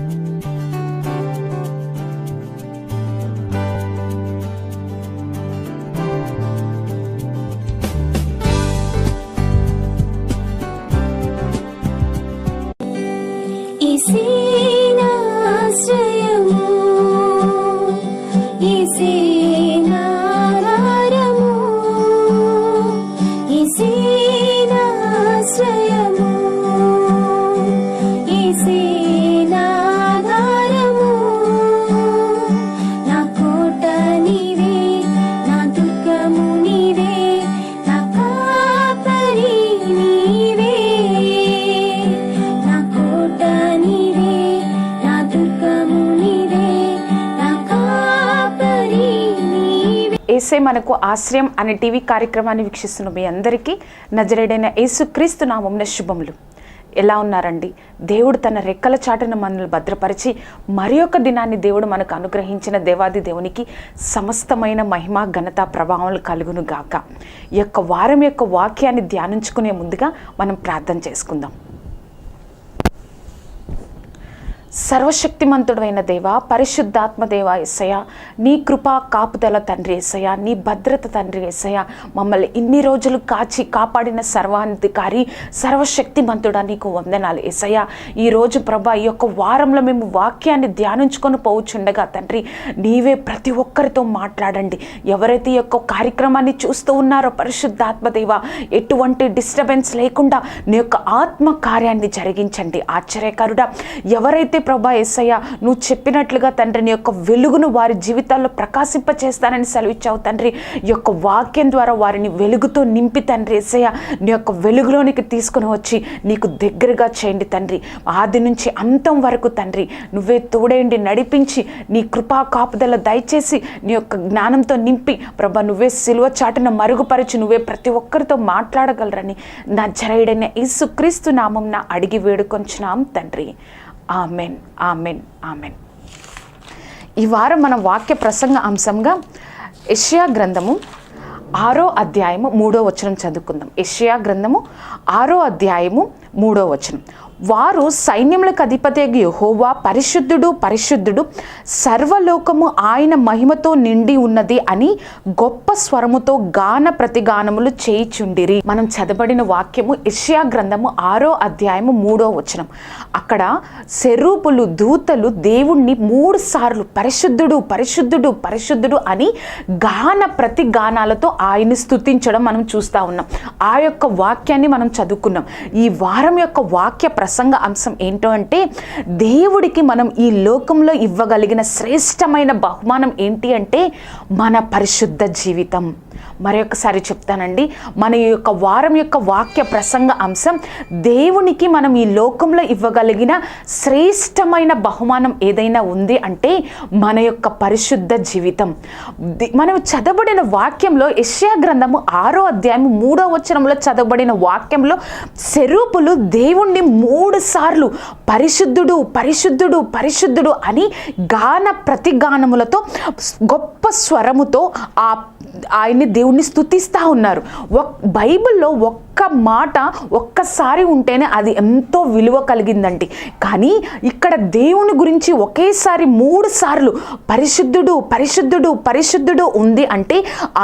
Música ఆశ్రయం అనే టీవీ కార్యక్రమాన్ని వీక్షిస్తున్న మీ అందరికీ నజరేడైన యేసుక్రీస్తు నామంన శుభములు. ఎలా ఉన్నారండి? దేవుడు తన రెక్కల చాటున మనల్ని భద్రపరిచి మరి ఒక దినాన్ని దేవుడు మనకు అనుగ్రహించిన దేవాది దేవునికి సమస్తమైన మహిమ ఘనత ప్రభావాలు కలుగును గాక. ఈ యొక్క వారం యొక్క వాక్యాన్ని ధ్యానించుకునే ముందుగా మనం ప్రార్థన చేసుకుందాం. సర్వశక్తిమంతుడైన దేవ పరిశుద్ధాత్మ దేవ నీ కృపా కాపుదల తండ్రి ఎస్సయ నీ భద్రత తండ్రి ఎస్సయ మమ్మల్ని ఇన్ని రోజులు కాచి కాపాడిన సర్వాధికారి సర్వశక్తిమంతుడా నీకు వందనాలు ఎస్సయ ఈరోజు ప్రభా ఈ యొక్క వారంలో మేము వాక్యాన్ని ధ్యానించుకొని పోవచ్చుండగా తండ్రి నీవే ప్రతి ఒక్కరితో మాట్లాడండి. ఎవరైతే ఈ యొక్క కార్యక్రమాన్ని చూస్తూ ఉన్నారో పరిశుద్ధాత్మ దేవ ఎటువంటి డిస్టర్బెన్స్ లేకుండా నీ యొక్క ఆత్మ కార్యాన్ని జరిగించండి. ఆశ్చర్యకరుడా ఎవరైతే ప్రభా ఎస్సయ్య నువ్వు చెప్పినట్లుగా తండ్రి నీ యొక్క వెలుగును వారి జీవితాల్లో ప్రకాశింప చేస్తానని సెలవిచ్చావు తండ్రి. ఈ యొక్క వాక్యం ద్వారా వారిని వెలుగుతో నింపి తండ్రి ఎస్సయ్య నీ యొక్క వెలుగులోనికి తీసుకుని వచ్చి నీకు దగ్గరగా చేయండి తండ్రి. ఆది నుంచి అంతం వరకు తండ్రి నువ్వే తోడేయండి నడిపించి నీ కృపా కాపుదల దయచేసి నీ యొక్క జ్ఞానంతో నింపి ప్రభా నువ్వే సిలువ చాటున మరుగుపరిచి నువ్వే ప్రతి ఒక్కరితో మాట్లాడగలరని నా జరయుడైన యేసుక్రీస్తు నామం నా అడిగి వేడుకొంచున్నాం తండ్రి. ఆమెన్ ఆమెన్ ఆమెన్. ఈ వారం మన వాక్య ప్రసంగ అంశంగా యెషయా గ్రంథము ఆరో అధ్యాయము మూడో వచనం చదువుకుందాం. యెషయా గ్రంథము ఆరో అధ్యాయము మూడో వచనం. వారు సైన్యములకు అధిపతి యహోవా పరిశుద్ధుడు పరిశుద్ధుడు సర్వలోకము ఆయన మహిమతో నిండి ఉన్నది అని గొప్ప స్వరముతో గాన ప్రతిగానములు చేయిచుండిరి. మనం చదబడిన వాక్యము ఇష్యా గ్రంథము ఆరో అధ్యాయము మూడో వచనం. అక్కడ సెరూపులు దూతలు దేవుణ్ణి మూడు సార్లు పరిశుద్ధుడు పరిశుద్ధుడు పరిశుద్ధుడు అని గాన ప్రతి గానాలతో ఆయన్ని స్తుతించడం మనం చూస్తూ ఉన్నాం. ఆ యొక్క వాక్యాన్ని మనం చదువుకున్నాం. ఈ వారం యొక్క వాక్య ప్రసంగ అంశం ఏంటో అంటే దేవుడికి మనం ఈ లోకంలో ఇవ్వగలిగిన శ్రేష్టమైన బహుమానం ఏంటి అంటే మన పరిశుద్ధ జీవితం. మరొకసారి చెప్తానండి. మన యొక్క వారం యొక్క వాక్య ప్రసంగ అంశం దేవునికి మనం ఈ లోకంలో ఇవ్వగలిగిన శ్రేష్టమైన బహుమానం ఏదైనా ఉంది అంటే మన యొక్క పరిశుద్ధ జీవితం. మనం చదవబడిన వాక్యంలో యెషయా గ్రంథము ఆరో అధ్యాయం మూడో వచనంలో చదవబడిన వాక్యంలో సెరూపులు దేవుణ్ణి మూడు సార్లు పరిశుద్ధుడు పరిశుద్ధుడు పరిశుద్ధుడు అని గాన ప్రతిగానములతో గొప్ప స్వరముతో ఆ ఆయన్ని దేవుణ్ణి స్తుతిస్తూ ఉన్నారు. ఒక్ బైబిల్లో ఒక్క ఒక్క మాట ఒక్కసారి ఉంటేనే అది ఎంతో విలువ కలిగిందండి. కానీ ఇక్కడ దేవుని గురించి ఒకేసారి మూడు సార్లు పరిశుద్ధుడు పరిశుద్ధుడు పరిశుద్ధుడు ఉంది అంటే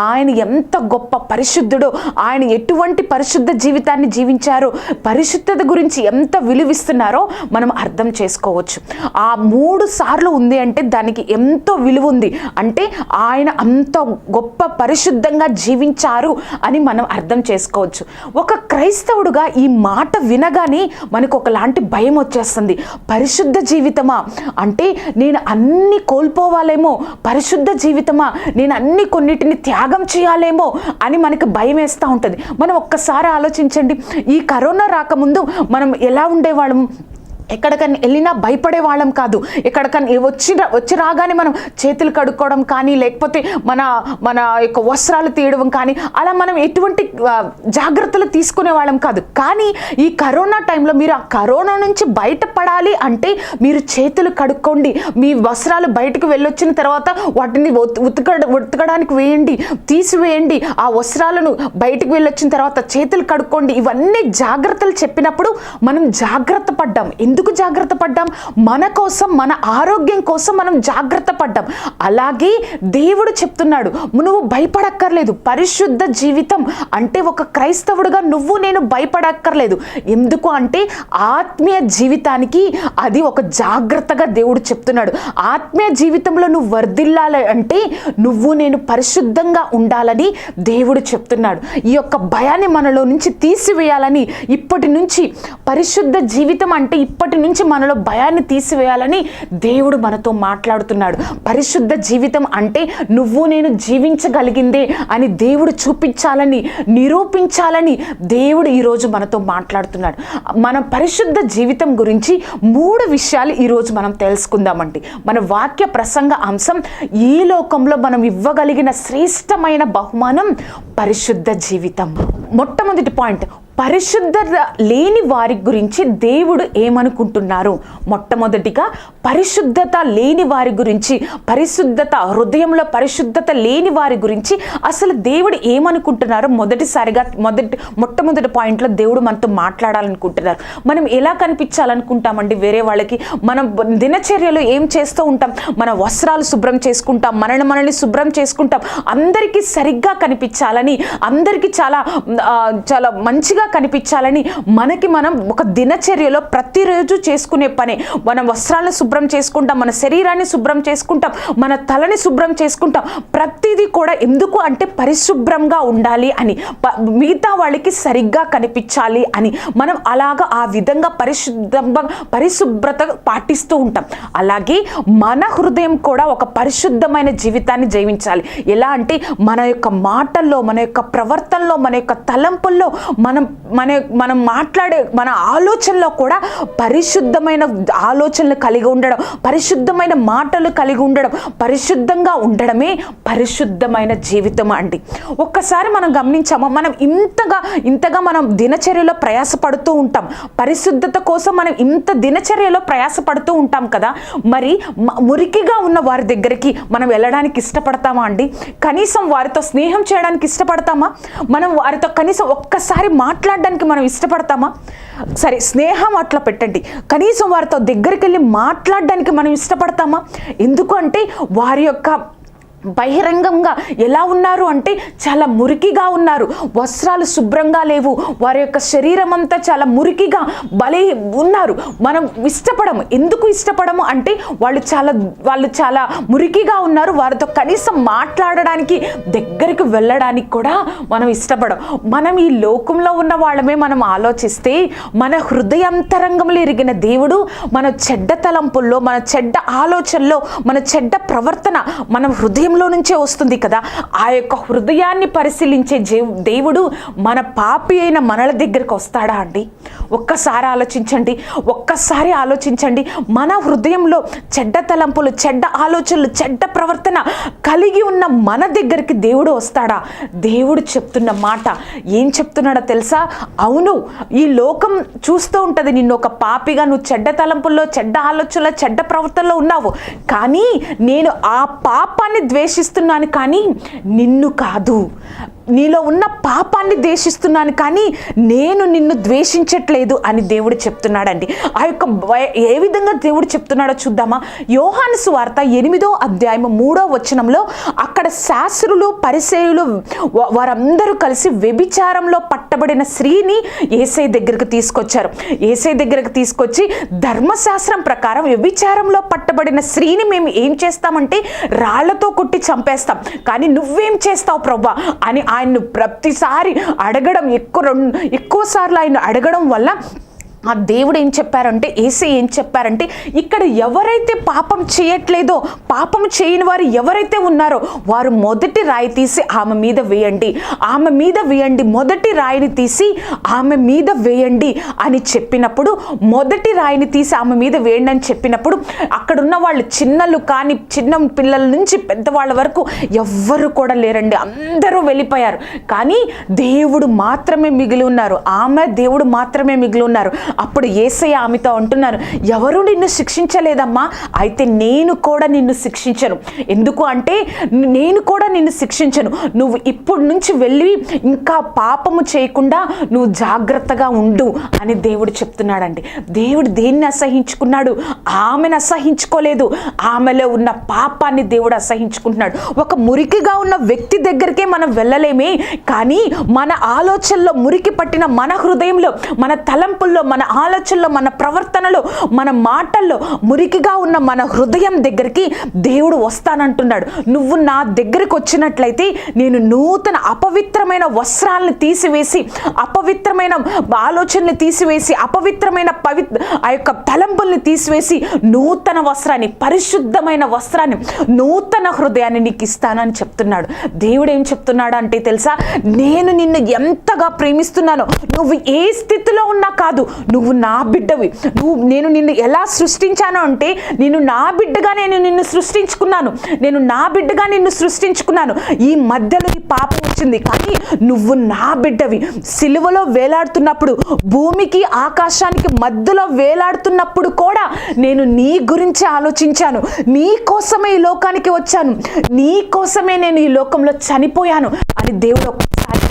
ఆయన ఎంత గొప్ప పరిశుద్ధుడో ఆయన ఎటువంటి పరిశుద్ధ జీవితాన్ని జీవించారో పరిశుద్ధత గురించి ఎంత విలువిస్తున్నారో మనం అర్థం చేసుకోవచ్చు. ఆ మూడు సార్లు ఉంది అంటే దానికి ఎంతో విలువ ఉంది అంటే ఆయన అంత గొప్ప పరిశుద్ధంగా జీవించారు అని మనం అర్థం చేసుకోవచ్చు. ఒక క్రైస్తవుడుగా ఈ మాట వినగానే మనకు ఒకలాంటి భయం వచ్చేస్తుంది. పరిశుద్ధ జీవితమా? అంటే నేను అన్ని కోల్పోవాలేమో? పరిశుద్ధ జీవితమా? నేను అన్ని కొన్నిటిని త్యాగం చేయాలేమో? అని మనకి భయం వేస్తూ ఉంటుంది. మనం ఒక్కసారి ఆలోచించండి. ఈ కరోనా రాకముందు మనం ఎలా ఉండేవాళ్ళం? ఎక్కడికైనా వెళ్ళినా భయపడే వాళ్ళం కాదు. ఎక్కడికైనా వచ్చి వచ్చి రాగానే మనం చేతులు కడుక్కోవడం కానీ లేకపోతే మన మన యొక్క వస్త్రాలు తీయడం కానీ అలా మనం ఎటువంటి జాగ్రత్తలు తీసుకునే వాళ్ళం కాదు. కానీ ఈ కరోనా టైంలో మీరు ఆ కరోనా నుంచి బయటపడాలి అంటే మీరు చేతులు కడుక్కోండి. మీ వస్త్రాలు బయటకు వెళ్ళొచ్చిన తర్వాత వాటిని ఉతక ఉతకడానికి వేయండి తీసివేయండి. ఆ వస్త్రాలను బయటకు వెళ్ళొచ్చిన తర్వాత చేతులు కడుక్కోండి. ఇవన్నీ జాగ్రత్తలు చెప్పినప్పుడు మనం జాగ్రత్త పడ్డాం. ఎందుకు ఎందుకు జాగ్రత్త పడ్డాం? మన కోసం మన ఆరోగ్యం కోసం మనం జాగ్రత్త పడ్డాం. అలాగే దేవుడు చెప్తున్నాడు నువ్వు భయపడక్కర్లేదు. పరిశుద్ధ జీవితం అంటే ఒక క్రైస్తవుడుగా నువ్వు నేను భయపడక్కర్లేదు. ఎందుకు అంటే ఆత్మీయ జీవితానికి అది ఒక జాగ్రత్తగా దేవుడు చెప్తున్నాడు. ఆత్మీయ జీవితంలో నువ్వు వర్ధిల్లాలి అంటే నువ్వు నేను పరిశుద్ధంగా ఉండాలని దేవుడు చెప్తున్నాడు. ఈ యొక్క భయాన్ని మనలో నుంచి తీసివేయాలని ఇప్పటి నుంచి పరిశుద్ధ జీవితం అంటే ఇప్పటి నుంచి మనలో భయాన్ని తీసివేయాలని దేవుడు మనతో మాట్లాడుతున్నాడు. పరిశుద్ధ జీవితం అంటే నువ్వు నేను జీవించగలిగిందే అని దేవుడు చూపించాలని నిరూపించాలని దేవుడు ఈరోజు మనతో మాట్లాడుతున్నాడు. మన పరిశుద్ధ జీవితం గురించి మూడు విషయాలు ఈరోజు మనం తెలుసుకుందామండి. మన వాక్య ప్రసంగ అంశం ఈ లోకంలో మనం ఇవ్వగలిగిన శ్రేష్టమైన బహుమానం పరిశుద్ధ జీవితం. మొట్టమొదటి పాయింట్ పరిశుద్ధత లేని వారి గురించి దేవుడు ఏమనుకుంటున్నారు? మొట్టమొదటిగా పరిశుద్ధత లేని వారి గురించి పరిశుద్ధత హృదయంలో పరిశుద్ధత లేని వారి గురించి అసలు దేవుడు ఏమనుకుంటున్నారో మొదటిసారిగా మొదటి మొట్టమొదటి పాయింట్లో దేవుడు మనతో మాట్లాడాలనుకుంటున్నారు. మనం ఎలా కనిపించాలనుకుంటామండి? వేరే వాళ్ళకి మనం దినచర్యలో ఏం చేస్తూ ఉంటాం? మన వస్త్రాలు శుభ్రం చేసుకుంటాం మనల్ని మనల్ని శుభ్రం చేసుకుంటాం. అందరికీ సరిగ్గా కనిపించాలని అందరికీ చాలా చాలా మంచిగా కనిపించాలని మనకి మనం ఒక దినచర్యలో ప్రతిరోజు చేసుకునే పనే. మనం వస్త్రాలను శుభ్రం చేసుకుంటాం మన శరీరాన్ని శుభ్రం చేసుకుంటాం మన తలని శుభ్రం చేసుకుంటాం. ప్రతిదీ కూడా ఎందుకు అంటే పరిశుభ్రంగా ఉండాలి అని ప- మిగతా వాళ్ళకి సరిగ్గా కనిపించాలి అని మనం అలాగా ఆ విధంగా పరిశుద్ధంగా పరిశుభ్రత పాటిస్తూ ఉంటాం. అలాగే మన హృదయం కూడా ఒక పరిశుద్ధమైన జీవితాన్ని జీవించాలి. ఎలా అంటే మన యొక్క మాటల్లో మన యొక్క ప్రవర్తనలో మన యొక్క తలంపుల్లో మనం మన మనం మాట్లాడే మన ఆలోచనలో కూడా పరిశుద్ధమైన ఆలోచనలు కలిగి ఉండడం పరిశుద్ధమైన మాటలు కలిగి ఉండడం పరిశుద్ధంగా ఉండడమే పరిశుద్ధమైన జీవితం అండి. ఒక్కసారి మనం గమనించామా? మనం ఇంతగా ఇంతగా మనం దినచర్యలో ప్రయాసపడుతూ ఉంటాం. పరిశుద్ధత కోసం మనం ఇంత దినచర్యలో ప్రయాసపడుతూ ఉంటాం కదా? మరి మురికిగా ఉన్న వారి దగ్గరికి మనం వెళ్ళడానికి ఇష్టపడతామా అండి? కనీసం వారితో స్నేహం చేయడానికి ఇష్టపడతామా? మనం వారితో కనీసం ఒక్కసారి మాట్లాడడానికి మనం ఇష్టపడతామా? సరే స్నేహం అట్లా పెట్టండి. కనీసం వారితో దగ్గరికి వెళ్ళి మాట్లాడడానికి మనం ఇష్టపడతామా? ఎందుకు అంటే వారి యొక్క బహిరంగంగా ఎలా ఉన్నారు అంటే చాలా మురికిగా ఉన్నారు. వస్త్రాలు శుభ్రంగా లేవు. వారి యొక్క శరీరం అంతా చాలా మురికిగా బలే ఉన్నారు. మనం ఇష్టపడము. ఎందుకు ఇష్టపడము అంటే వాళ్ళు చాలా వాళ్ళు చాలా మురికిగా ఉన్నారు. వారితో కనీసం మాట్లాడడానికి దగ్గరికి వెళ్ళడానికి కూడా మనం ఇష్టపడం. మనం ఈ లోకంలో ఉన్న వాళ్ళమే మనం ఆలోచిస్తే మన హృదయాంతరంగంలో ఎరిగిన దేవుడు మన చెడ్డ తలంపుల్లో మన చెడ్డ ఆలోచనలో మన చెడ్డ ప్రవర్తన మన హృదయం హృదయంలో నుంచే వస్తుంది కదా. ఆ యొక్క హృదయాన్ని పరిశీలించే దేవుడు మన పాపి అయిన మనల దగ్గరికి వస్తాడా అండి? ఒక్కసారి ఆలోచించండి. ఒక్కసారి ఆలోచించండి. మన హృదయంలో చెడ్డ తలంపులు చెడ్డ ఆలోచనలు చెడ్డ ప్రవర్తన కలిగి ఉన్న మన దగ్గరికి దేవుడు వస్తాడా? దేవుడు చెప్తున్న మాట ఏం చెప్తున్నాడో తెలుసా? అవును ఈ లోకం చూస్తూ ఉంటుంది నిన్ను ఒక పాపిగా నువ్వు చెడ్డ తలంపుల్లో చెడ్డ ఆలోచనలో చెడ్డ ప్రవర్తనలో ఉన్నావు. కానీ నేను ఆ పాపాన్ని ద్వేషిస్తున్నాను కానీ నిన్ను కాదు. నీలో ఉన్న పాపాన్ని ద్వేషిస్తున్నాను కానీ నేను నిన్ను ద్వేషించట్లేదు అని దేవుడు చెప్తున్నాడండి. ఆ యొక్క భయ- ఏ విధంగా దేవుడు చెప్తున్నాడో చూద్దామా? యోహాను సువార్త ఎనిమిదో అధ్యాయం మూడో వచనంలో అక్కడ శాస్త్రులు పరిసేయులు వారందరూ కలిసి వ్యభిచారంలో పట్టబడిన స్త్రీని ఏసై దగ్గరకు తీసుకొచ్చారు. ఏసై దగ్గరకు తీసుకొచ్చి ధర్మశాస్త్రం ప్రకారం వ్యభిచారంలో పట్టబడిన స్త్రీని మేము ఏం చేస్తామంటే రాళ్ళతో కొట్టి చంపేస్తాం. కానీ నువ్వేం చేస్తావు ప్రభా? అని ఆయన్ను ప్రతిసారి అడగడం ఎక్కువ రెండు ఎక్కువ సార్లు ఆయన అడగడం వల్ల ఆ దేవుడు ఏం చెప్పారంటే ఏసీ ఏం చెప్పారంటే ఇక్కడ ఎవరైతే పాపం చేయట్లేదో పాపం చేయని వారు ఎవరైతే ఉన్నారో వారు మొదటి రాయి తీసి ఆమె మీద వేయండి. ఆమె మీద వేయండి మొదటి రాయిని తీసి ఆమె మీద వేయండి అని చెప్పినప్పుడు మొదటి రాయిని తీసి ఆమె మీద వేయండి అని చెప్పినప్పుడు అక్కడ ఉన్న వాళ్ళు చిన్నలు కానీ చిన్న పిల్లల నుంచి పెద్దవాళ్ళ వరకు ఎవ్వరు కూడా లేరండి. అందరూ వెళ్ళిపోయారు. కానీ దేవుడు మాత్రమే మిగిలి ఉన్నారు. ఆమె దేవుడు మాత్రమే మిగిలి ఉన్నారు. అప్పుడు ఏసయ్య ఆమెతో అంటున్నారు ఎవరు నిన్ను శిక్షించలేదమ్మా? అయితే నేను కూడా నిన్ను శిక్షించను. ఎందుకు అంటే నేను కూడా నిన్ను శిక్షించను. నువ్వు ఇప్పుడు నుంచి వెళ్ళి ఇంకా పాపము చేయకుండా నువ్వు జాగ్రత్తగా ఉండు అని దేవుడు చెప్తున్నాడండి. దేవుడు దేన్ని అసహించుకున్నాడు? ఆమెను అసహించుకోలేదు. ఆమెలో ఉన్న పాపాన్ని దేవుడు అసహించుకుంటున్నాడు. ఒక మురికిగా ఉన్న వ్యక్తి దగ్గరికే మనం వెళ్ళలేమే కానీ మన ఆలోచనలో మురికి పట్టిన మన హృదయంలో మన తలంపుల్లో మన ఆలోచనలో మన ప్రవర్తనలో మన మాటల్లో మురికిగా ఉన్న మన హృదయం దగ్గరికి దేవుడు వస్తానంటున్నాడు. నువ్వు నా దగ్గరికి వచ్చినట్లయితే నేను నూతన అపవిత్రమైన వస్త్రాలను తీసివేసి అపవిత్రమైన ఆలోచనలు తీసివేసి అపవిత్రమైన పవి ఆ యొక్క తలంపుల్ని తీసివేసి నూతన వస్త్రాన్ని పరిశుద్ధమైన వస్త్రాన్ని నూతన హృదయాన్ని నీకు ఇస్తానని చెప్తున్నాడు. దేవుడు ఏం చెప్తున్నాడు అంటే తెలుసా? నేను నిన్ను ఎంతగా ప్రేమిస్తున్నానో నువ్వు ఏ స్థితిలో ఉన్నా కాదు నువ్వు నా బిడ్డవి. నువ్వు నేను నిన్ను ఎలా సృష్టించాను అంటే నేను నా బిడ్డగా నేను నిన్ను సృష్టించుకున్నాను. నేను నా బిడ్డగా నిన్ను సృష్టించుకున్నాను. ఈ మధ్యలో ఈ పాపం వచ్చింది. కానీ నువ్వు నా బిడ్డవి. సిలువలో వేలాడుతున్నప్పుడు భూమికి ఆకాశానికి మధ్యలో వేలాడుతున్నప్పుడు కూడా నేను నీ గురించి ఆలోచించాను. నీ కోసమే ఈ లోకానికి వచ్చాను. నీ కోసమే నేను ఈ లోకంలో చనిపోయాను అని దేవుడు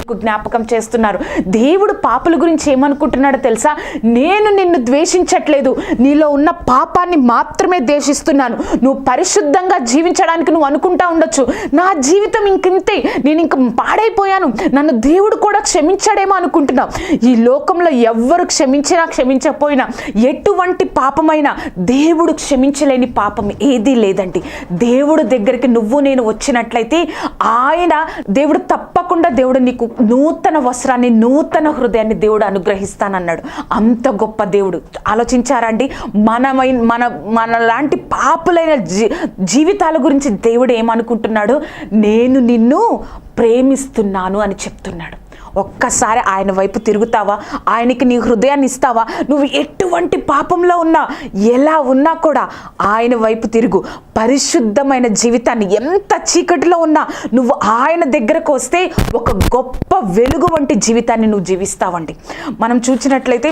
ఒక్కసారి జ్ఞాపకం చేస్తున్నారు. దేవుడు పాపుల గురించి ఏమనుకుంటున్నాడో తెలుసా? నేను నిన్ను ద్వేషించట్లేదు. నీలో ఉన్న పాపాన్ని మాత్రమే ద్వేషిస్తున్నాను. నువ్వు పరిశుద్ధంగా జీవించడానికి నువ్వు అనుకుంటా ఉండొచ్చు. నా జీవితం ఇంకింతే. నేను ఇంక పాడైపోయాను. నన్ను దేవుడు కూడా క్షమించాడేమో అనుకుంటున్నావు ఈ లోకంలో ఎవ్వరు క్షమించినా క్షమించకపోయినా ఎటువంటి పాపమైనా దేవుడు క్షమించలేని పాపం ఏదీ లేదండి. దేవుడు దగ్గరికి నువ్వు నేను వచ్చినట్లయితే ఆయన దేవుడు తప్పకుండా దేవుడు నీకు నూతన వస్త్రాన్ని నూతన హృదయాన్ని దేవుడు అనుగ్రహిస్తానన్నాడు. అంత గొప్ప దేవుడు. ఆలోచించారండి? మనమై మన మన లాంటి పాపులైన జీ జీవితాల గురించి దేవుడు ఏమనుకుంటున్నాడు? నేను నిన్ను ప్రేమిస్తున్నాను అని చెప్తున్నాడు. ఒక్కసారి ఆయన వైపు తిరుగుతావా? ఆయనకి నీ హృదయాన్ని ఇస్తావా? నువ్వు ఎటువంటి పాపంలో ఉన్నా ఎలా ఉన్నా కూడా ఆయన వైపు తిరుగు. పరిశుద్ధమైన జీవితాన్ని ఎంత చీకటిలో ఉన్నా నువ్వు ఆయన దగ్గరకు వస్తే ఒక గొప్ప వెలుగు వంటి జీవితాన్ని నువ్వు జీవిస్తావండి. మనం చూసినట్లయితే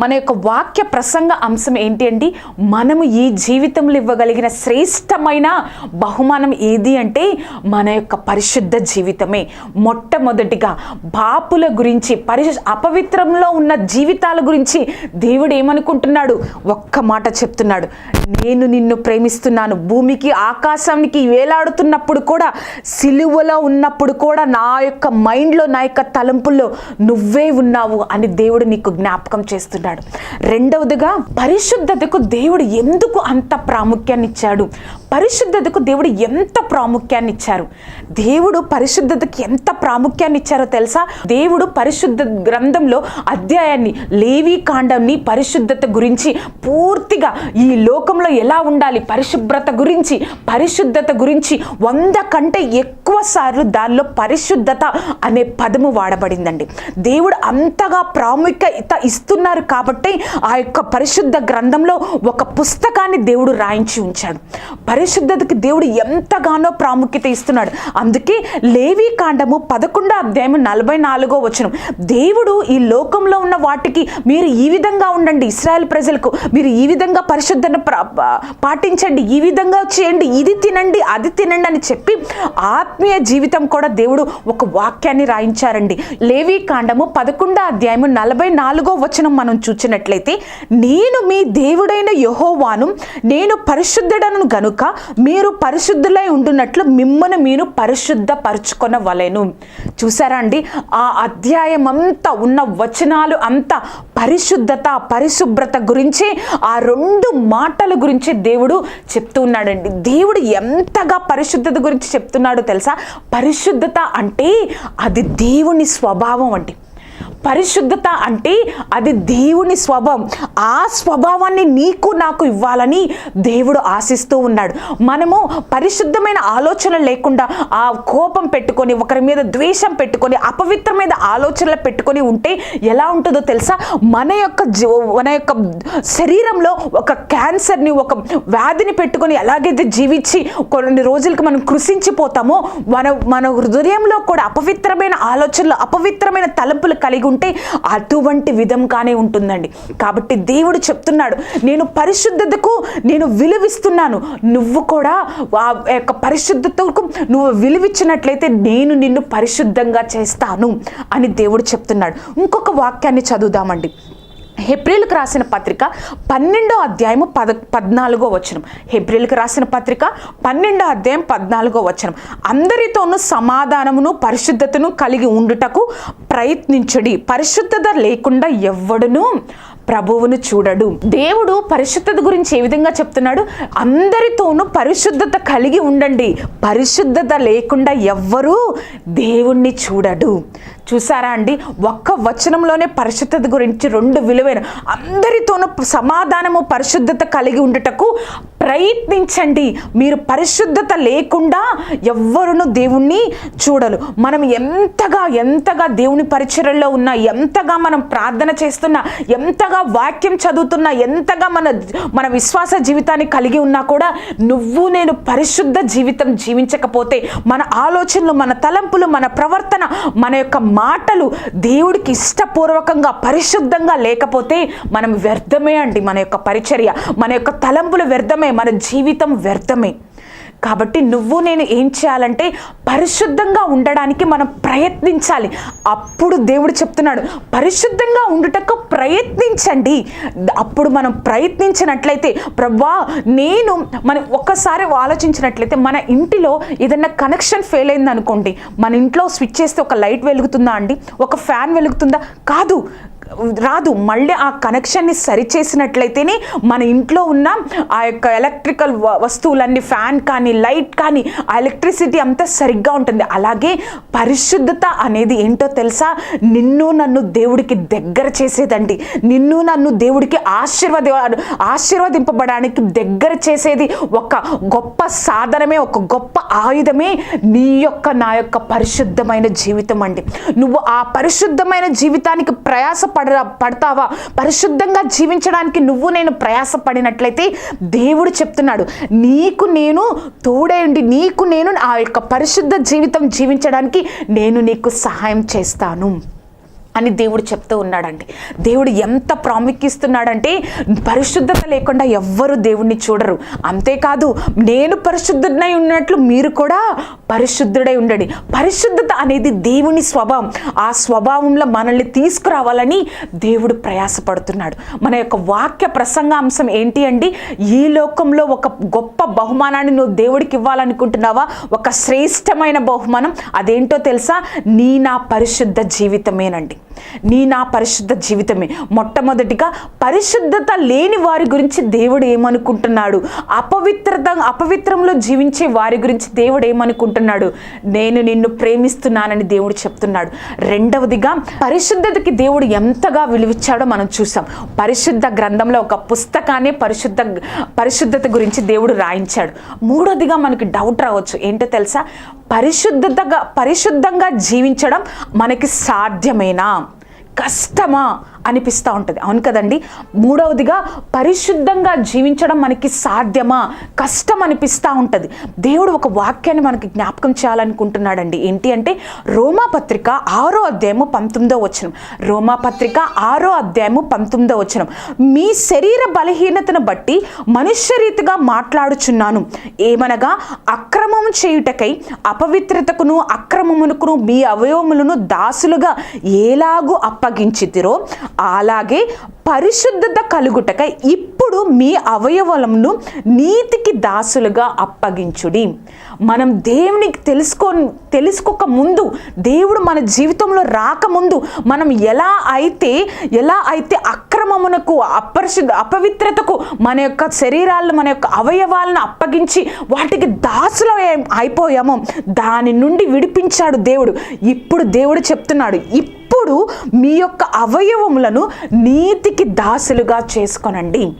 మన యొక్క వాక్య ప్రసంగ అంశం ఏంటి అండి? మనము ఈ జీవితంలో ఇవ్వగలిగిన శ్రేష్టమైన బహుమానం ఏది అంటే మన యొక్క పరిశుద్ధ జీవితమే. మొట్టమొదటిగా పాపుల గురించి పరిశు అపవిత్రంలో ఉన్న జీవితాల గురించి దేవుడు ఏమనుకుంటున్నాడు? ఒక్క మాట చెప్తున్నాడు. నేను నిన్ను ప్రేమిస్తున్నాను. భూమికి ఆకాశానికి వేలాడుతున్నప్పుడు కూడా సిలువలో ఉన్నప్పుడు కూడా నా యొక్క మైండ్లో నా యొక్క తలంపుల్లో నువ్వే ఉన్నావు అని దేవుడు నీకు జ్ఞాపకం చేస్తున్నాడు రెండవదిగా పరిశుద్ధతకు దేవుడు ఎందుకు అంత ప్రాముఖ్యాన్ని ఇచ్చాడు పరిశుద్ధతకు దేవుడు ఎంత ప్రాముఖ్యాన్ని ఇచ్చారు దేవుడు పరిశుద్ధతకి ఎంత ప్రాముఖ్యాన్ని ఇచ్చారో తెలుసా? దేవుడు పరిశుద్ధ గ్రంథంలో అధ్యాయాన్ని లేవీ కాండంని పరిశుద్ధత గురించి పూర్తిగా ఈ లోకంలో ఎలా ఉండాలి పరిశుభ్రత గురించి పరిశుద్ధత గురించి వంద కంటే ఎక్కువ సార్లు దానిలో పరిశుద్ధత అనే పదము వాడబడిందండి. దేవుడు అంతగా ప్రాముఖ్యత ఇస్తున్నారు కాబట్టి ఆ యొక్క పరిశుద్ధ గ్రంథంలో ఒక పుస్తకాన్ని దేవుడు రాయించి ఉంచాడు. పరిశుద్ధతకి దేవుడు ఎంతగానో ప్రాముఖ్యత ఇస్తున్నాడు. అందుకే లేవి కాండము పదకొండో అధ్యాయం నలభై నాలుగో వచనం. దేవుడు ఈ లోకంలో ఉన్న వాటికి మీరు ఈ విధంగా ఉండండి. ఇస్రాయల్ ప్రజలకు మీరు ఈ విధంగా పరిశుద్ధను పా- పాటించండి. ఈ విధంగా చేయండి. ఇది తినండి అది తినండి అని చెప్పి ఆత్మీయ జీవితం కూడా దేవుడు ఒక వాక్యాన్ని రాయించారండి. లేవి కాండము పదకొండో అధ్యాయము నలభై నాలుగో వచనం మనం చూచినట్లయితే నేను మీ దేవుడైన యహోవాను నేను పరిశుద్ధుడను గనుక మీరు పరిశుద్ధులై ఉండున్నట్లు మిమ్మల్ని మీరు పరిశుద్ధపరచుకొనవలెను. వలెను చూసారా అండి? ఆ అధ్యాయం అంతా ఉన్న వచనాలు అంతా పరిశుద్ధత పరిశుభ్రత గురించి ఆ రెండు మాటల గురించి దేవుడు చెప్తూ ఉన్నాడండి. దేవుడు ఎంతగా పరిశుద్ధత గురించి చెప్తున్నాడో తెలుసా? పరిశుద్ధత అంటే అది దేవుని స్వభావం అండి. పరిశుద్ధత అంటే అది దేవుని స్వభావం. ఆ స్వభావాన్ని నీకు నాకు ఇవ్వాలని దేవుడు ఆశిస్తూ ఉన్నాడు. మనము పరిశుద్ధమైన ఆలోచన లేకుండా ఆ కోపం పెట్టుకొని ఒకరి మీద ద్వేషం పెట్టుకొని అపవిత్రమైన ఆలోచనలు పెట్టుకొని ఉంటే ఎలా ఉంటుందో తెలుసా? మన యొక్క మన యొక్క శరీరంలో ఒక క్యాన్సర్ని ఒక వ్యాధిని పెట్టుకొని ఎలాగైతే జీవించి కొన్ని రోజులకి మనం కృషించిపోతామో మన మన హృదయంలో కూడా అపవిత్రమైన ఆలోచనలు అపవిత్రమైన తలంపులు కలిగి ఉంటే అటువంటి విధంగానే ఉంటుందండి. కాబట్టి దేవుడు చెప్తున్నాడు నేను పరిశుద్ధతకు నేను విలువిస్తున్నాను. నువ్వు కూడా ఆ యొక్క పరిశుద్ధతకు నువ్వు విలువిచ్చినట్లయితే నేను నిన్ను పరిశుద్ధంగా చేస్తాను అని దేవుడు చెప్తున్నాడు. ఇంకొక వాక్యాన్ని చదువుదామండి. హెబ్రిల్కి రాసిన పత్రిక పన్నెండో అధ్యాయము పద పద్నాలుగో వచనం. హెబ్రిల్కి రాసిన పత్రిక పన్నెండో అధ్యాయం పద్నాలుగో వచనం. అందరితోనూ సమాధానమును పరిశుద్ధతను కలిగి ఉండుటకు ప్రయత్నించడి. పరిశుద్ధత లేకుండా ఎవ్వడును ప్రభువును చూడడు. దేవుడు పరిశుద్ధత గురించి ఏ విధంగా చెప్తున్నాడు? అందరితోనూ పరిశుద్ధత కలిగి ఉండండి. పరిశుద్ధత లేకుండా ఎవ్వరూ దేవుణ్ణి చూడడు. చూసారా అండి? ఒక్క వచనంలోనే పరిశుద్ధత గురించి రెండు విలువైన అందరితోనూ సమాధానము పరిశుద్ధత కలిగి ఉండుటకు ప్రయత్నించండి. మీరు పరిశుద్ధత లేకుండా ఎవ్వరును దేవుణ్ణి చూడరు. మనం ఎంతగా ఎంతగా దేవుని పరిచర్యలో ఉన్నా ఎంతగా మనం ప్రార్థన చేస్తున్నా ఎంతగా వాక్యం చదువుతున్న ఎంతగా మన మన విశ్వాస జీవితాన్ని కలిగి ఉన్నా కూడా నువ్వు నేను పరిశుద్ధ జీవితం జీవించకపోతే మన ఆలోచనలు మన తలంపులు మన ప్రవర్తన మన యొక్క మాటలు దేవుడికి ఇష్టపూర్వకంగా పరిశుద్ధంగా లేకపోతే మనం వ్యర్థమే అండి మన యొక్క పరిచర్య. మన యొక్క తలంపులు వ్యర్థమే మన జీవితం వ్యర్థమే. కాబట్టి నువ్వు నేను ఏం చేయాలంటే పరిశుద్ధంగా ఉండడానికి మనం ప్రయత్నించాలి. అప్పుడు దేవుడు చెప్తున్నాడు పరిశుద్ధంగా ఉండుటకు ప్రయత్నించండి. అప్పుడు మనం ప్రయత్నించినట్లయితే ప్రభా నేను మనం ఒక్కసారి ఆలోచించినట్లయితే మన ఇంటిలో ఏదైనా కనెక్షన్ ఫెయిల్ అయింది అనుకోండి మన ఇంట్లో స్విచ్ చేస్తే ఒక లైట్ వెలుగుతుందా అండి? ఒక ఫ్యాన్ వెలుగుతుందా? కాదు. రాదు. మళ్ళీ ఆ కనెక్షన్ని సరిచేసినట్లయితేనే మన ఇంట్లో ఉన్న ఆ యొక్క ఎలక్ట్రికల్ వ- వస్తువులన్నీ ఫ్యాన్ కానీ లైట్ కానీ ఆ ఎలక్ట్రిసిటీ అంతా సరిగ్గా ఉంటుంది. అలాగే పరిశుద్ధత అనేది ఏంటో తెలుసా? నిన్ను నన్ను దేవుడికి దగ్గర చేసేదండి. నిన్ను నన్ను దేవుడికి ఆశీర్వద ఆశీర్వదింపబడానికి దగ్గర చేసేది ఒక గొప్ప సాధనమే ఒక గొప్ప ఆయుధమే నీ యొక్క నా యొక్క పరిశుద్ధమైన జీవితం అండి. నువ్వు ఆ పరిశుద్ధమైన జీవితానికి ప్రయాస పడ పడతావా? పరిశుద్ధంగా జీవించడానికి నువ్వు నేను ప్రయాసపడినట్లయితే దేవుడు చెప్తున్నాడు నీకు నేను తోడేయండి నీకు నేను ఆ యొక్క పరిశుద్ధ జీవితం జీవించడానికి నేను నీకు సహాయం చేస్తాను అని దేవుడు చెప్తూ ఉన్నాడండి. దేవుడు ఎంత ప్రాముఖ్యస్తున్నాడంటే పరిశుద్ధత లేకుండా ఎవ్వరు దేవుణ్ణి చూడరు. అంతేకాదు నేను పరిశుద్ధుడై ఉన్నట్లు మీరు కూడా పరిశుద్ధుడై ఉండండి. పరిశుద్ధత అనేది దేవుని స్వభావం. ఆ స్వభావంలో మనల్ని తీసుకురావాలని దేవుడు ప్రయాసపడుతున్నాడు. మన యొక్క వాక్య ప్రసంగాంశం ఏంటి అండి? ఈ లోకంలో ఒక గొప్ప బహుమానాన్ని నువ్వు దేవుడికి ఇవ్వాలనుకుంటున్నావా? ఒక శ్రేష్టమైన బహుమానం. అదేంటో తెలుసా? నీ నా పరిశుద్ధ జీవితమేనండి. నీ నా పరిశుద్ధ జీవితమే. మొట్టమొదటిగా పరిశుద్ధత లేని వారి గురించి దేవుడు ఏమనుకుంటున్నాడు? అపవిత్రత అపవిత్రంలో జీవించే వారి గురించి దేవుడు ఏమనుకుంటున్నాడు? నేను నిన్ను ప్రేమిస్తున్నానని దేవుడు చెప్తున్నాడు. రెండవదిగా పరిశుద్ధతకి దేవుడు ఎంతగా విలువిచ్చాడో మనం చూసాం. పరిశుద్ధ గ్రంథంలో ఒక పుస్తకాన్ని పరిశుద్ధ పరిశుద్ధత గురించి దేవుడు రాయించాడు. మూడోదిగా మనకి డౌట్ రావచ్చు. ఏంటో తెలుసా? పరిశుద్ధతగా పరిశుద్ధంగా జీవించడం మనకి సాధ్యమేనా? కష్టమా? అనిపిస్తూ ఉంటుంది. అవును కదండి? మూడవదిగా పరిశుద్ధంగా జీవించడం మనకి సాధ్యమా? కష్టం అనిపిస్తూ ఉంటుంది. దేవుడు ఒక వాక్యాన్ని మనకి జ్ఞాపకం చేయాలనుకుంటున్నాడండి. ఏంటి అంటే రోమా పత్రిక ఆరో అధ్యాయము పంతొమ్మిదో వచనం. రోమా పత్రిక ఆరో అధ్యాయము పంతొమ్మిదో వచనం. మీ శరీర బలహీనతను బట్టి మనుష్య రీతిగా మాట్లాడుచున్నాను. ఏమనగా అక్రమం చేయుటకై అపవిత్రతకును అక్రమమునకును మీ అవయవములను దాసులుగా ఎలాగూ అప్పగించితిరో అలాగే పరిశుద్ధత కలుగుటకై ఇప్పుడు మీ అవయవములను నీతికి దాసులుగా అప్పగించుడి. మనం దేవునికి తెలుసుకో తెలుసుకోక ముందు దేవుడు మన జీవితంలో రాకముందు మనం ఎలా అయితే ఎలా అయితే అక్రమమునకు అపరిశుద్ధ అపవిత్రతకు మన యొక్క శరీరాలను మన యొక్క అవయవాలను అప్పగించి వాటికి దాసులు అయిపోయామో దాని నుండి విడిపించాడు దేవుడు. ఇప్పుడు దేవుడు చెప్తున్నాడు ఇప్పుడు మీ యొక్క అవయవములను నీతికి దాసులుగా చేసుకొనండి.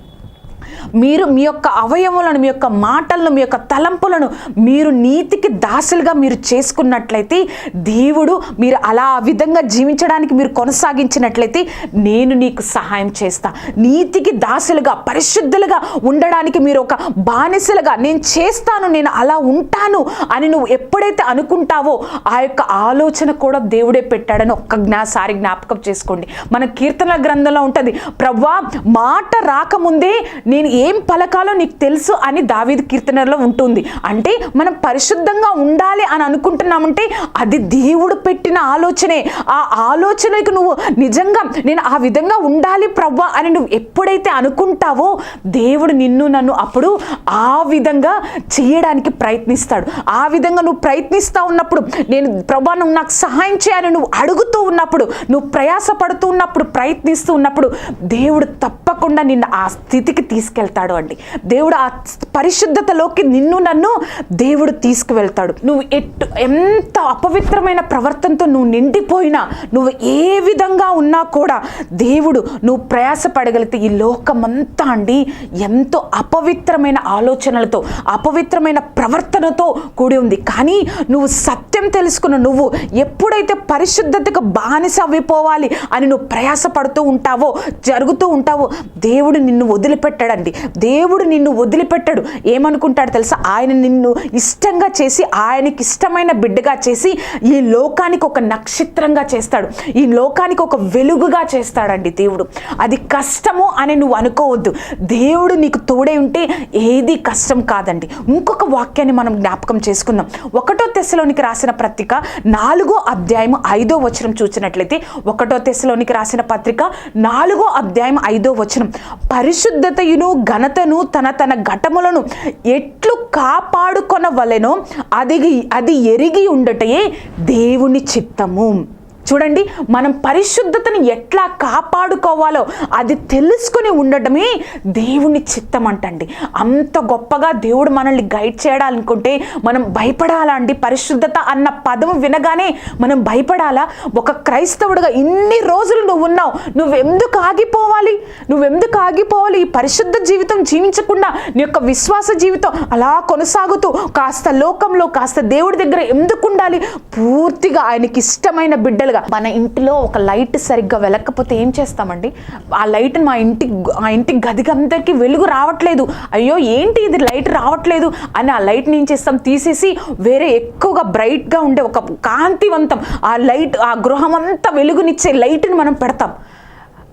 మీరు మీ యొక్క అవయవులను మీ యొక్క మాటలను మీ యొక్క తలంపులను మీరు నీతికి దాసులుగా మీరు చేసుకున్నట్లయితే దేవుడు మీరు అలా విధంగా జీవించడానికి మీరు కొనసాగించినట్లయితే నేను నీకు సహాయం చేస్తా. నీతికి దాసులుగా పరిశుద్ధులుగా ఉండడానికి మీరు ఒక బానిసలుగా నేను చేస్తాను నేను అలా ఉంటాను అని నువ్వు ఎప్పుడైతే అనుకుంటావో ఆ యొక్క ఆలోచన కూడా దేవుడే పెట్టాడని ఒక్క జ్ఞాసారి జ్ఞాపకం చేసుకోండి. మన కీర్తన గ్రంథంలో ఉంటుంది ప్రవ్వా మాట రాకముందే నేను ఏం పలకాలో నీకు తెలుసు అని దావీదు కీర్తనలో ఉంటుంది. అంటే మనం పరిశుద్ధంగా ఉండాలి అని అనుకుంటున్నామంటే అది దేవుడు పెట్టిన ఆలోచనే. ఆ ఆలోచనకు నువ్వు నిజంగా నేను ఆ విధంగా ఉండాలి ప్రవ్వ అని నువ్వు ఎప్పుడైతే అనుకుంటావో దేవుడు నిన్ను నన్ను అప్పుడు ఆ విధంగా చేయడానికి ప్రయత్నిస్తాడు. ఆ విధంగా నువ్వు ప్రయత్నిస్తూ ఉన్నప్పుడు నేను ప్రభా నువ్వు నాకు సహాయం చేయాలని నువ్వు అడుగుతూ ఉన్నప్పుడు నువ్వు ప్రయాసపడుతూ ఉన్నప్పుడు ప్రయత్నిస్తూ ఉన్నప్పుడు దేవుడు తప్పకుండా నిన్ను ఆ స్థితికి తీసుకెళ్తాడు అండి. దేవుడు ఆ పరిశుద్ధతలోకి నిన్ను నన్ను దేవుడు తీసుకువెళ్తాడు. నువ్వు ఎట్టు ఎంత అపవిత్రమైన ప్రవర్తనతో నువ్వు నిండిపోయినా నువ్వు ఏ విధంగా ఉన్నా కూడా దేవుడు నువ్వు ప్రయాసపడగలిగితే ఈ లోకమంతా అండి ఎంతో అపవిత్రమైన ఆలోచనలతో అపవిత్రమైన ప్రవర్తనతో కూడి ఉంది. కానీ నువ్వు సత్యం తెలుసుకున్న నువ్వు ఎప్పుడైతే పరిశుద్ధతకు బానిస అవ్విపోవాలి అని నువ్వు ప్రయాసపడుతూ ఉంటావో జరుగుతూ ఉంటావో దేవుడు నిన్ను వదిలిపెట్టాడండి దేవుడు నిన్ను వదిలిపెట్టడు. ఏమనుకుంటాడు తెలుసా? ఆయన నిన్ను ఇష్టంగా చేసి ఆయనకి ఇష్టమైన బిడ్డగా చేసి ఈ లోకానికి ఒక నక్షత్రంగా చేస్తాడు. ఈ లోకానికి ఒక వెలుగుగా చేస్తాడండి దేవుడు. అది కష్టము అని నువ్వు అనుకోవద్దు. దేవుడు నీకు తోడే ఉంటే ఏది కష్టం కాదండి. ఇంకొక వాక్యాన్ని మనం జ్ఞాపకం చేసుకుందాం. ఒకటో తెశలోనికి రాసిన పత్రిక నాలుగో అధ్యాయం ఐదో వచనం చూసినట్లయితే ఒకటో తెశలోనికి రాసిన పత్రిక నాలుగో అధ్యాయం ఐదో వచనం. పరిశుద్ధతయును ఘనతను తన తన ఘటములను ఎట్లు కాపాడుకొనవలెనో అది అది ఎరిగి ఉండటయే దేవుని చిత్తము. చూడండి మనం పరిశుద్ధతను ఎట్లా కాపాడుకోవాలో అది తెలుసుకుని ఉండటమే దేవుని చిత్తం అంటండి అంత గొప్పగా దేవుడు మనల్ని గైడ్ చేయాలనుకుంటే మనం భయపడాలా అండి? పరిశుద్ధత అన్న పదం వినగానే మనం భయపడాలా? ఒక క్రైస్తవుడుగా ఇన్ని రోజులు ఉన్నావు. నువ్వెందుకు ఆగిపోవాలి? నువ్వెందుకు ఆగిపోవాలి? ఈ పరిశుద్ధ జీవితం జీవించకుండా నీ యొక్క విశ్వాస జీవితం అలా కొనసాగుతూ కాస్త లోకంలో కాస్త దేవుడి దగ్గర ఎందుకు ఉండాలి? పూర్తిగా ఆయనకి ఇష్టమైన బిడ్డలుగా. మన ఇంటిలో ఒక లైట్ సరిగ్గా వెలకపోతే ఏం చేస్తామండి? ఆ లైట్ మా ఇంటి ఆ ఇంటి గదికి అందరికీ వెలుగు రావట్లేదు. అయ్యో ఏంటి ఇది? లైట్ రావట్లేదు అని ఆ లైట్ని ఏం చేస్తాం? తీసేసి వేరే ఎక్కువగా బ్రైట్గా ఉండే ఒక కాంతివంతం ఆ లైట్ ఆ గృహం అంతా వెలుగునిచ్చే లైట్ని మనం పడతాం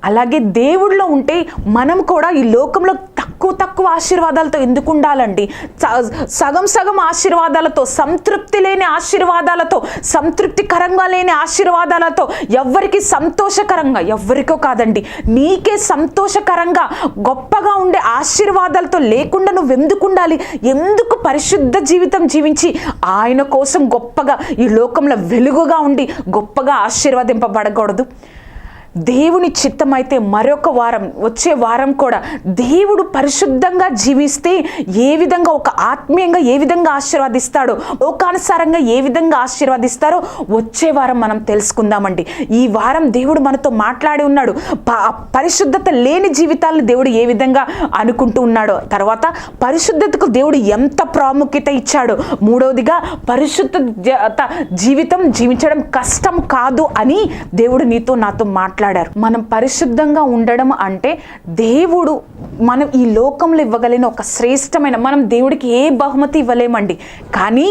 అలాగే దేవుడిలో ఉంటే మనం కూడా ఈ లోకంలో తక్కువ తక్కువ ఆశీర్వాదాలతో ఎందుకు ఉండాలండి? స- సగం సగం ఆశీర్వాదాలతో సంతృప్తి లేని ఆశీర్వాదాలతో సంతృప్తికరంగా లేని ఆశీర్వాదాలతో ఎవ్వరికి సంతోషకరంగా ఎవ్వరికో కాదండి. నీకే సంతోషకరంగా గొప్పగా ఉండే ఆశీర్వాదాలతో లేకుండా నువ్వు ఎందుకు ఉండాలి? ఎందుకు పరిశుద్ధ జీవితం జీవించి ఆయన కోసం గొప్పగా ఈ లోకంలో వెలుగుగా ఉండి గొప్పగా ఆశీర్వదింపబడకూడదు? దేవుని చిత్తమైతే మరొక వారం వచ్చే వారం కూడా దేవుడు పరిశుద్ధంగా జీవిస్తే ఏ విధంగా ఒక ఆత్మీయంగా ఏ విధంగా ఆశీర్వదిస్తాడో లోకానుసారంగా ఏ విధంగా ఆశీర్వదిస్తారో వచ్చే వారం మనం తెలుసుకుందామండి. ఈ వారం దేవుడు మనతో మాట్లాడి ఉన్నాడు. పరిశుద్ధత లేని జీవితాలను దేవుడు ఏ విధంగా అనుకుంటూ ఉన్నాడో తర్వాత పరిశుద్ధతకు దేవుడు ఎంత ప్రాముఖ్యత ఇచ్చాడో మూడవదిగా పరిశుద్ధత జీవితం జీవించడం కష్టం కాదు అని దేవుడు నీతో నాతో మాట్లాడారు. మనం పరిశుద్ధంగా ఉండడం అంటే దేవుడు మనం ఈ లోకంలో ఇవ్వగలిగిన ఒక శ్రేష్టమైన మనం దేవుడికి ఏ బహుమతి ఇవ్వలేమండి. కానీ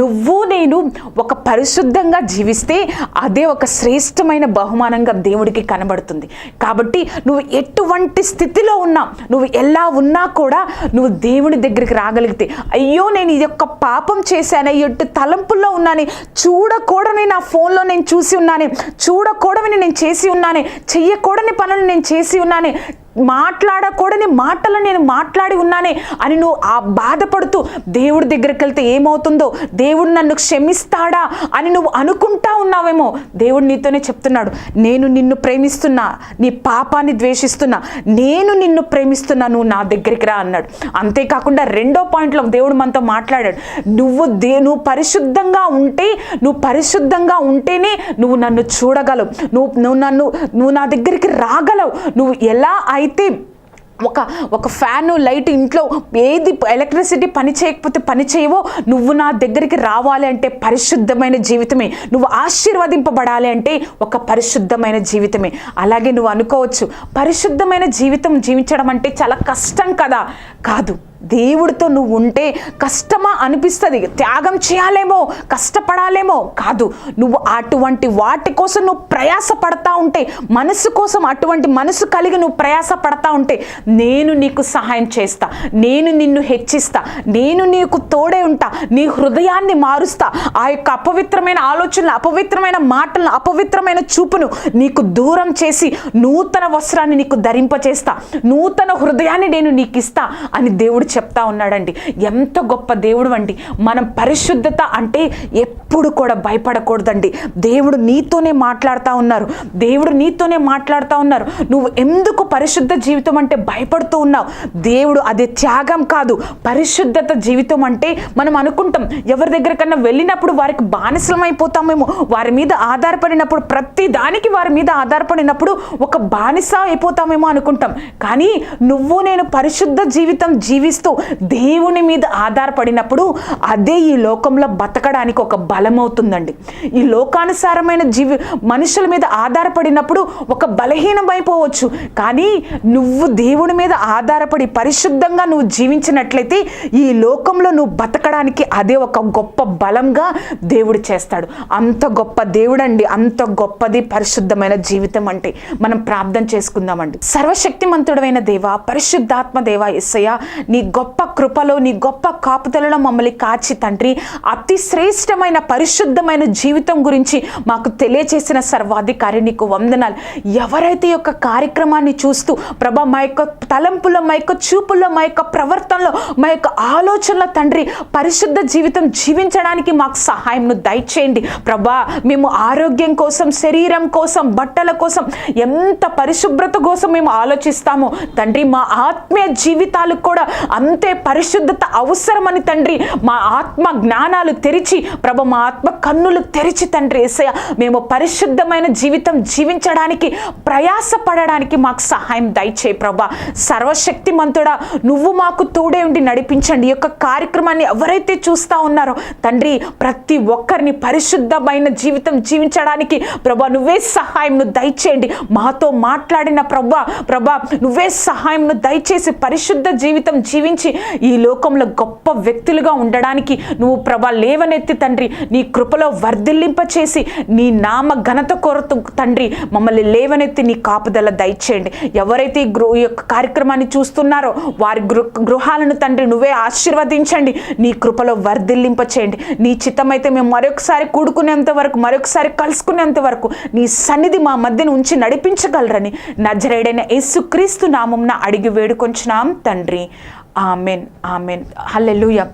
నువ్వు నేను ఒక పరిశుద్ధంగా జీవిస్తే అదే ఒక శ్రేష్టమైన బహుమానంగా దేవుడికి కనబడుతుంది. కాబట్టి నువ్వు ఎటువంటి స్థితిలో ఉన్నా నువ్వు ఎలా ఉన్నా కూడా నువ్వు దేవుని దగ్గరికి రాగలిగితే అయ్యో నేను ఇది యొక్క పాపం చేశాను ఎట్టు తలంపుల్లో ఉన్నాను చూడకూడని నా ఫోన్లో నేను చూసి ఉన్నానే చూడకూడని నేను చేసి ఉన్నాను చెయ్యకూడని పనులు నేను చేసి ఉన్నానే మాట్లాడకూడని మాటలు నేను మాట్లాడి ఉన్నానే అని నువ్వు ఆ బాధపడుతూ దేవుడి దగ్గరికి వెళ్తే ఏమవుతుందో దేవుడు నన్ను క్షమిస్తాడా అని నువ్వు అనుకుంటా ఉన్నావేమో దేవుడు నీతోనే చెప్తున్నాడు నేను నిన్ను ప్రేమిస్తున్నా నీ పాపాన్ని ద్వేషిస్తున్నా నేను నిన్ను ప్రేమిస్తున్నా నువ్వు నా దగ్గరికి రా అన్నాడు. అంతేకాకుండా రెండో పాయింట్లో దేవుడు మనతో మాట్లాడాడు నువ్వు దే నువ్వు పరిశుద్ధంగా ఉంటే నువ్వు పరిశుద్ధంగా ఉంటేనే నువ్వు నన్ను చూడగలవు నువ్వు నువ్వు నన్ను నువ్వు నా దగ్గరికి రాగలవు నువ్వు ఎలా అయితే ఒక ఒక ఫ్యాను లైట్ ఇంట్లో ఏది ఎలక్ట్రిసిటీ పని చేయకపోతే పని చేయవో నువ్వు నా దగ్గరికి రావాలి అంటే పరిశుద్ధమైన జీవితమే. నువ్వు ఆశీర్వదింపబడాలి అంటే ఒక పరిశుద్ధమైన జీవితమే. అలాగే నువ్వు అనుకోవచ్చు పరిశుద్ధమైన జీవితం జీవించడం అంటే చాలా కష్టం కదా. కాదు. దేవుడితో నువ్వు ఉంటే కష్టమా అనిపిస్తుంది. త్యాగం చేయాలేమో కష్టపడాలేమో కాదు. నువ్వు అటువంటి వాటి కోసం నువ్వు ప్రయాస పడతా ఉంటే మనసు కోసం అటువంటి మనసు కలిగి నువ్వు ప్రయాస పడతా ఉంటే నేను నీకు సహాయం చేస్తా నేను నిన్ను హెచ్చిస్తా నేను నీకు తోడే ఉంటా నీ హృదయాన్ని మారుస్తా ఆ యొక్క అపవిత్రమైన ఆలోచనలు అపవిత్రమైన మాటలను అపవిత్రమైన చూపును నీకు దూరం చేసి నూతన వస్త్రాన్ని నీకు ధరింపచేస్తా నూతన హృదయాన్ని నేను నీకు ఇస్తా అని దేవుడు చెప్తా ఉన్నాడండి. ఎంత గొప్ప దేవుడు అండి. మనం పరిశుద్ధత అంటే ఎప్పుడు కూడా భయపడకూడదండి. దేవుడు నీతోనే మాట్లాడుతూ ఉన్నారు. దేవుడు నీతోనే మాట్లాడుతూ ఉన్నారు. నువ్వు ఎందుకు పరిశుద్ధ జీవితం అంటే భయపడుతూ ఉన్నావు? దేవుడు అది త్యాగం కాదు. పరిశుద్ధత జీవితం అంటే మనం అనుకుంటాం ఎవరి దగ్గరకన్నా వెళ్ళినప్పుడు వారికి బానిసలమైపోతామేమో. వారి మీద ఆధారపడినప్పుడు ప్రతి దానికి వారి మీద ఆధారపడినప్పుడు ఒక బానిస అయిపోతామేమో అనుకుంటాం. కానీ నువ్వు నేను పరిశుద్ధ జీవితం జీవిస్తా దేవుని మీద ఆధారపడినప్పుడు అదే ఈ లోకంలో బతకడానికి ఒక బలం అవుతుందండి ఈ లోకానుసారమైన జీవి మనుషుల మీద ఆధారపడినప్పుడు ఒక బలహీనమైపోవచ్చు కానీ నువ్వు దేవుని మీద ఆధారపడి పరిశుద్ధంగా నువ్వు జీవించినట్లయితే ఈ లోకంలో నువ్వు బతకడానికి అదే ఒక గొప్ప బలంగా దేవుడు చేస్తాడు. అంత గొప్ప దేవుడండి. అంత గొప్పది పరిశుద్ధమైన జీవితం అంటే మనం ప్రార్థన చేసుకుందామండి. సర్వశక్తిమంతుడమైన దేవ పరిశుద్ధాత్మ దేవ ఎస్సయ్య నీ గొప్ప కృపలో నీ గొప్ప కాపుదలలో మమ్మల్ని కాచి తండ్రి అతి శ్రేష్టమైన పరిశుద్ధమైన జీవితం గురించి మాకు తెలియచేసిన సర్వాధికారి నీకు వందనాలు. ఎవరైతే యొక్క కార్యక్రమాన్ని చూస్తూ ప్రభ మా యొక్క తలంపులో మా యొక్క చూపుల్లో మా యొక్క ప్రవర్తనలో మా యొక్క ఆలోచనల తండ్రి పరిశుద్ధ జీవితం జీవించడానికి మాకు సహాయంను దయచేయండి. ప్రభా మేము ఆరోగ్యం కోసం శరీరం కోసం బట్టల కోసం ఎంత పరిశుభ్రత కోసం మేము ఆలోచిస్తామో తండ్రి మా ఆత్మీయ జీవితాలకు కూడా అంతే పరిశుద్ధత అవసరమని తండ్రి మా ఆత్మ జ్ఞానాలు తెరిచి ప్రభ మా ఆత్మ కన్నులు తెరిచి తండ్రి ఏసయ మేము పరిశుద్ధమైన జీవితం జీవించడానికి ప్రయాసపడడానికి మాకు సహాయం దయచేయి ప్రభా. సర్వశక్తిమంతుడా నువ్వు మాకు తోడే ఉండి నడిపించండి. ఈ యొక్క కార్యక్రమాన్ని ఎవరైతే చూస్తా ఉన్నారో తండ్రి ప్రతి ఒక్కరిని పరిశుద్ధమైన జీవితం జీవించడానికి ప్రభా నువ్వే సహాయంను దయచేయండి. మాతో మాట్లాడిన ప్రభా ప్రభా నువ్వే సహాయంను దయచేసి పరిశుద్ధ జీవితం జీవించి ఈ లోకంలో గొప్ప వ్యక్తులుగా ఉండడానికి నువ్వు ప్రభా లేవనెత్తి తండ్రి నీ కృపలో వర్ధిల్లింప చేసి నీ నామ ఘనత కొరత తండ్రి మమ్మల్ని లేవనెత్తి నీ కాపుదల దయచేయండి. ఎవరైతే ఈ గృహ యొక్క కార్యక్రమాన్ని చూస్తున్నారో వారి గృహాలను తండ్రి నువ్వే ఆశీర్వదించండి. నీ కృపలో వర్ధిల్లింప చేయండి. నీ చిత్తమైతే మేము మరొకసారి కూడుకునేంత వరకు మరొకసారి కలుసుకునేంత వరకు నీ సన్నిధి మా మధ్యను ఉంచి నడిపించగలరని నజరేడైన యేసుక్రీస్తు నామంన అడిగి వేడుకొంచున్నాం తండ్రి. ఆమెన్ ఆమెన్. హల్లెలుయ.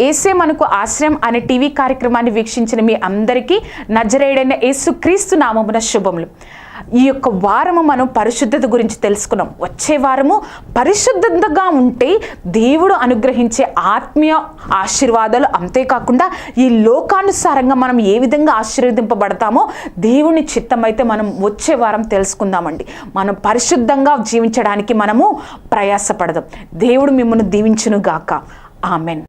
ఏసే మనకు ఆశ్రయం అనే టీవీ కార్యక్రమాన్ని వీక్షించిన మీ అందరికీ నజరేడైన యేసుక్రీస్తు నామమున శుభములు. ఈ యొక్క వారము మనం పరిశుద్ధత గురించి తెలుసుకున్నాం. వచ్చే వారము పరిశుద్ధంగా ఉంటే దేవుడు అనుగ్రహించే ఆత్మీయ ఆశీర్వాదాలు అంతేకాకుండా ఈ లోకానుసారంగా మనం ఏ విధంగా ఆశీర్వదింపబడతామో దేవుని చిత్తమైతే మనం వచ్చే వారం తెలుసుకుందామండి. మనం పరిశుద్ధంగా జీవించడానికి మనము ప్రయాసపడదాం. దేవుడు మిమ్మల్ని దీవించునుగాక. ఆమెన్.